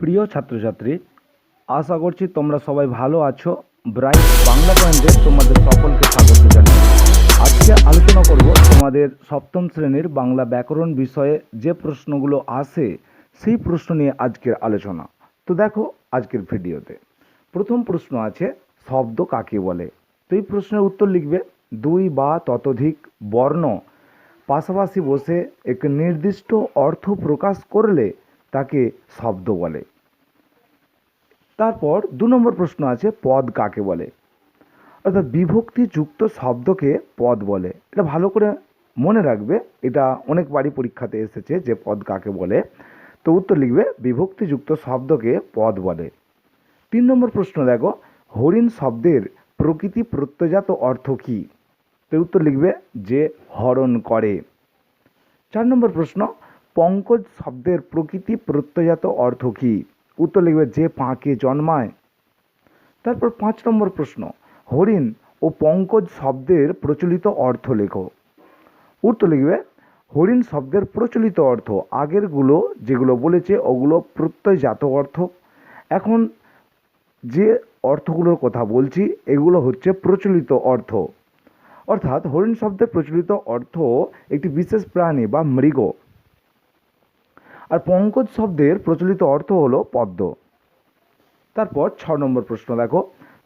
প্রিয় ছাত্রছাত্রী, আশা করছি তোমরা সবাই ভালো আছো। ব্রাইট বাংলা পয়েন্টে তোমাদের সকলকে স্বাগত জানাই। আজকে আলোচনা করব তোমাদের সপ্তম শ্রেণির বাংলা ব্যাকরণ বিষয়ে যে প্রশ্নগুলো আসে, সেই প্রশ্ন নিয়ে আজকের আলোচনা। তো দেখো আজকের ভিডিওতে। প্রথম প্রশ্ন আছে, শব্দ কাকে বলে? তো এই প্রশ্নের উত্তর লিখবে, দুই বা ততোধিক বর্ণ। পাশাপাশি বসে একটি নির্দিষ্ট অর্থ প্রকাশ করলে তাকে শব্দ বলে। তারপর দু নম্বর প্রশ্ন আছে, পদ কাকে বলে? অর্থাৎ বিভক্তিযুক্ত শব্দকে পদ বলে। এটা ভালো করে মনে রাখবে, এটা অনেকবারই পরীক্ষাতে এসেছে যে পদ কাকে বলে। তো উত্তর লিখবে, বিভক্তিযুক্ত শব্দকে পদ বলে। তিন নম্বর প্রশ্ন দেখো, হরিণ শব্দের প্রকৃতি প্রত্যয়জাত অর্থ কী? তো উত্তর লিখবে, যে হরণ করে। চার নম্বর প্রশ্ন পঙ্কজ শব্দের প্রকৃতি প্রত্যয়জাত অর্থ কী? উত্তর লিখবে, যে পাঁকে জন্মায়। তারপর পাঁচ নম্বর প্রশ্ন, হরিণ ও পঙ্কজ শব্দের প্রচলিত অর্থ লেখো। উত্তর লিখবে, হরিণ শব্দের প্রচলিত অর্থ, আগেরগুলো যেগুলো বলেছে ওগুলো প্রত্যয়জাত অর্থ। এখন যে অর্থগুলোর কথা বলছি, এগুলো হচ্ছে প্রচলিত অর্থ। অর্থাৎ হরিণ শব্দের প্রচলিত অর্থ একটি বিশেষ প্রাণী বা মৃগ। আর পঙ্কজ শব্দের প্রচলিত অর্থ হলো পদ্ম। তারপর ছ নম্বর প্রশ্ন দেখো,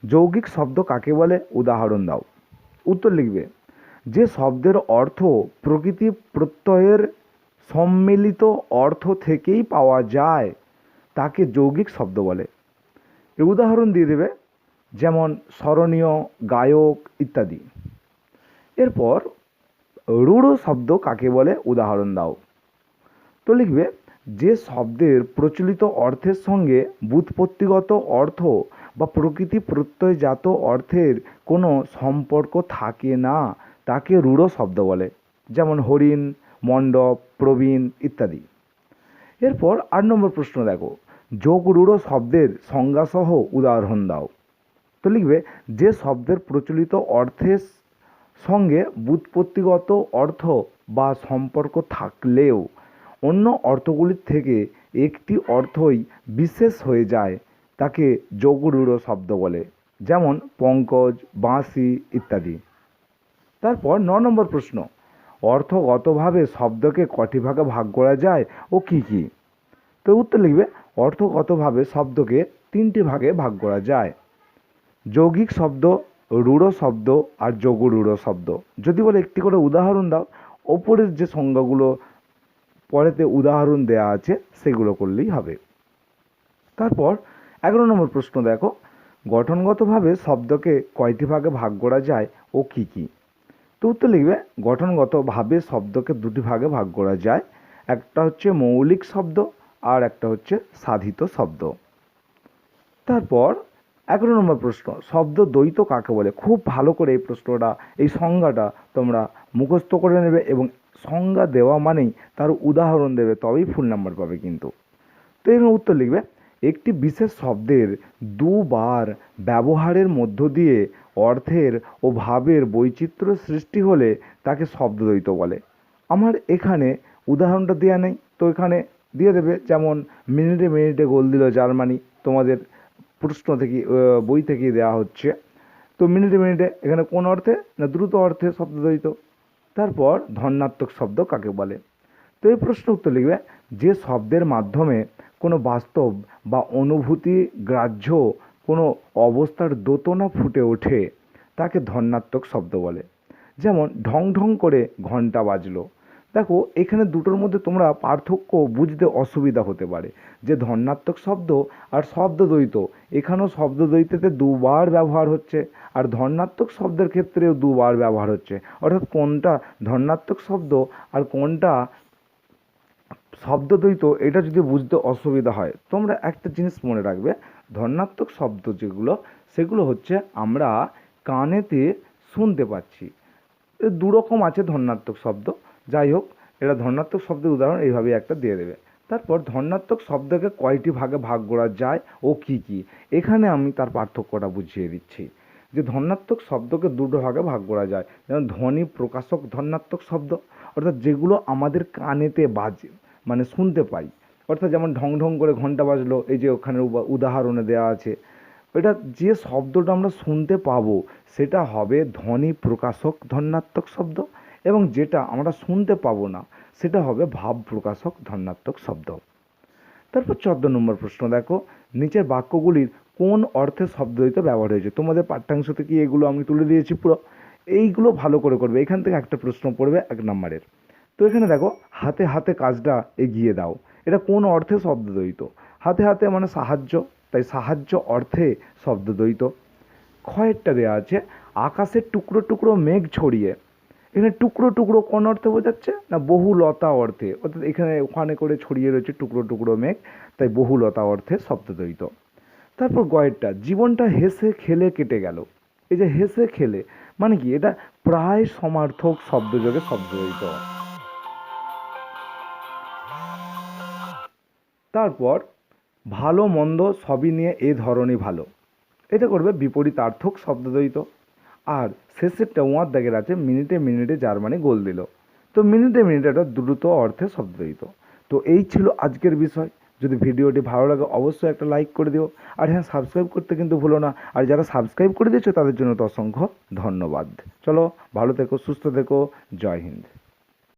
যৌগিক শব্দ কাকে বলে? উদাহরণ দাও। উত্তর লিখবে, যে শব্দের অর্থ প্রকৃতি প্রত্যয়ের সম্মিলিত অর্থ থেকেই পাওয়া যায়, তাকে যৌগিক শব্দ বলে। এর উদাহরণ দিয়ে দেবে, যেমন স্মরণীয়, গায়ক ইত্যাদি। এরপর রূঢ় শব্দ কাকে বলে? উদাহরণ দাও। তো লিখবে যে শব্দের প্রচলিত অর্থের সঙ্গে ব্যুৎপত্তিগত অর্থ বা প্রকৃতি প্রত্যয়জাত অর্থের কোনো সম্পর্ক থাকে না, তাকে রূঢ় শব্দ বলে, যেমন হরিণ, মণ্ডপ, প্রবীণ ইত্যাদি। এরপর আট নম্বর প্রশ্ন দেখো, যোগ রূঢ় শব্দের সংজ্ঞাসহ উদাহরণ দাও। তো লিখবে, যে শব্দের প্রচলিত অর্থের সঙ্গে ব্যুৎপত্তিগত অর্থ বা সম্পর্ক থাকলেও অন্য অর্থগুলির থেকে একটি অর্থই বিশেষ হয়ে যায়, তাকে যোগরূঢ় শব্দ বলে, যেমন পঙ্কজ, বাঁশি ইত্যাদি। তারপর ন নম্বর প্রশ্ন, অর্থগতভাবে শব্দকে কটি ভাগে ভাগ করা যায় ও কি কি? তো উত্তর লিখবে, অর্থগতভাবে শব্দকে তিনটি ভাগে ভাগ করা যায়। যৌগিক শব্দ, রূঢ় শব্দ আর যোগরূঢ় শব্দ। যদি বলে একটি করে উদাহরণ দাও, ওপরের যে সংজ্ঞাগুলো পরেতে উদাহরণ দেয়া আছে, সেগুলো করলেই হবে। তারপর এগারো নম্বর প্রশ্ন দেখো। গঠনগতভাবে শব্দকে কয়টি ভাগে ভাগ করা যায় ও কি কি? তো উত্তর লিখবে, গঠনগতভাবে শব্দকে দুটি ভাগে ভাগ করা যায়। একটা হচ্ছে মৌলিক শব্দ আর একটা হচ্ছে সাধিত শব্দ। তারপর এগারো নম্বর প্রশ্ন, শব্দ দ্বৈত কাকে বলে? খুব ভালো করে এই প্রশ্নটা, এই সংজ্ঞাটা তোমরা মুখস্থ করে নেবে এবং সংজ্ঞা দেওয়া মানেই তার উদাহরণ দেবে, তবেই ফুল নাম্বার পাবে কিন্তু। তো এর উত্তর লিখবে, একটি বিশেষ শব্দের দুবার ব্যবহারের মধ্য দিয়ে অর্থের ও ভাবের বৈচিত্র্য সৃষ্টি হলে তাকে শব্দদ্বৈত বলে। আমার এখানে উদাহরণটা দেওয়া নেই, তো এখানে দিয়ে দেবে, যেমন, মিনিটে মিনিটে গোল দিল জার্মানি, তোমাদের প্রশ্ন থেকে বই থেকে দেওয়া হচ্ছে। তো মিনিটে মিনিটে এখানে কোন অর্থে না দ্রুত অর্থে শব্দ শব্দদ্বৈত তারপর ধন্যাত্মক শব্দ কাকে বলে? তো এই প্রশ্ন উত্তর লিখবে, যে শব্দের মাধ্যমে কোনো বাস্তব বা অনুভূতি গ্রাহ্য কোনো অবস্থার দোতনা ফুটে ওঠে, তাকে ধন্যাত্মক শব্দ বলে। যেমন ঢং ঢং করে ঘণ্টা বাজলো দেখো, এখানে দুটোর মধ্যে তোমরা পার্থক্য বুঝতে অসুবিধা হতে পারে। যে ধন্যাত্মক শব্দ আর শব্দদ্বৈত, এখানেও শব্দদ্বৈততে দুবার ব্যবহার হচ্ছে আর ধন্যাত্মক শব্দের ক্ষেত্রেও দুবার ব্যবহার হচ্ছে। অর্থাৎ কোনটা ধন্যাত্মক শব্দ আর কোনটা শব্দদ্বৈত, এটা যদি বুঝতে অসুবিধা হয়, তোমরা একটা জিনিস মনে রাখবে ধন্যাত্মক শব্দ যেগুলো, সেগুলো হচ্ছে আমরা কানেতে শুনতে পাচ্ছি। দু রকম আছে ধন্যাত্মক শব্দ যাই হোক, এটা ধন্যাত্মক শব্দের উদাহরণ, এইভাবে একটা দিয়ে দেবে। তারপর ধন্যাত্মক শব্দকে কয়টি ভাগে ভাগ করা যায় ও কি কি? এখানে আমি তার পার্থক্যটা বুঝিয়ে দিচ্ছি। যে ধন্যাত্মক শব্দকে দুটো ভাগে ভাগ করা যায়, যেমন ধ্বনি প্রকাশক ধন্যাত্মক শব্দ, অর্থাৎ যেগুলো আমাদের কানেতে বাজে মানে শুনতে পাই। অর্থাৎ যেমন ঢং ঢং করে ঘণ্টা বাজলো, এই যে ওখানে উদাহরণে দেওয়া আছে। এটা যে শব্দটা আমরা শুনতে পাবো, সেটা হবে ধ্বনি প্রকাশক ধন্যাত্মক শব্দ এবং যেটা আমরা শুনতে পাবো না, সেটা হবে ভাব প্রকাশক ধন্যাত্মক শব্দ। তারপর চোদ্দ নম্বর প্রশ্ন, দেখো, নিচের বাক্যগুলির কোন অর্থে শব্দদ্বৈত ব্যবহার হয়েছে? তোমাদের পাঠ্যাংশ থেকে এগুলো আমি তুলে দিয়েছি পুরো? এইগুলো ভালো করে করবে। এখান থেকে একটা প্রশ্ন পড়বে এক নম্বরের। তো এখানে দেখো, হাতে হাতে কাজটা এগিয়ে দাও। এটা কোন অর্থে শব্দদ্বৈত? হাতে হাতে মানে সাহায্য, তাই সাহায্য অর্থে শব্দদ্বৈত। ক্ষয়েরটা দেওয়া আছে, আকাশের টুকরো টুকরো মেঘ ছড়িয়ে। এখানে টুকরো টুকরো কোন অর্থে বোঝাচ্ছে? না বহুলতা অর্থে। অর্থাৎ এখানে ওখানে করে ছড়িয়ে রয়েছে টুকরো টুকরো মেঘ, তাই বহুলতা অর্থে শব্দদ্বৈত তারপর গয়েরটা, জীবনটা হেসে খেলে কেটে গেল। এই যে হেসে খেলে মানে কি? এটা প্রায় সমার্থক শব্দযোগে শব্দদ্বৈত তারপর, ভালো মন্দ সবই নিয়ে এ ধরনই ভালো। এটা করবে বিপরীতার্থক শব্দদ্বৈত আর শেষেরটা ওয়ার দাগের আছে, মিনিটে মিনিটে জার্মানি গোল দিল। তো মিনিটে মিনিটে একটা দ্রুত অর্থে শব্দ দিত। তো এই ছিল আজকের বিষয়। যদি ভিডিওটি ভালো লাগে, অবশ্যই একটা লাইক করে দিও। আর হ্যাঁ সাবস্ক্রাইব করতে কিন্তু ভুলো না। আর যারা সাবস্ক্রাইব করে দিয়েছ, তাদের জন্য তো অসংখ্য ধন্যবাদ। চলো, ভালো থেকো, সুস্থ থেকো। জয় হিন্দ।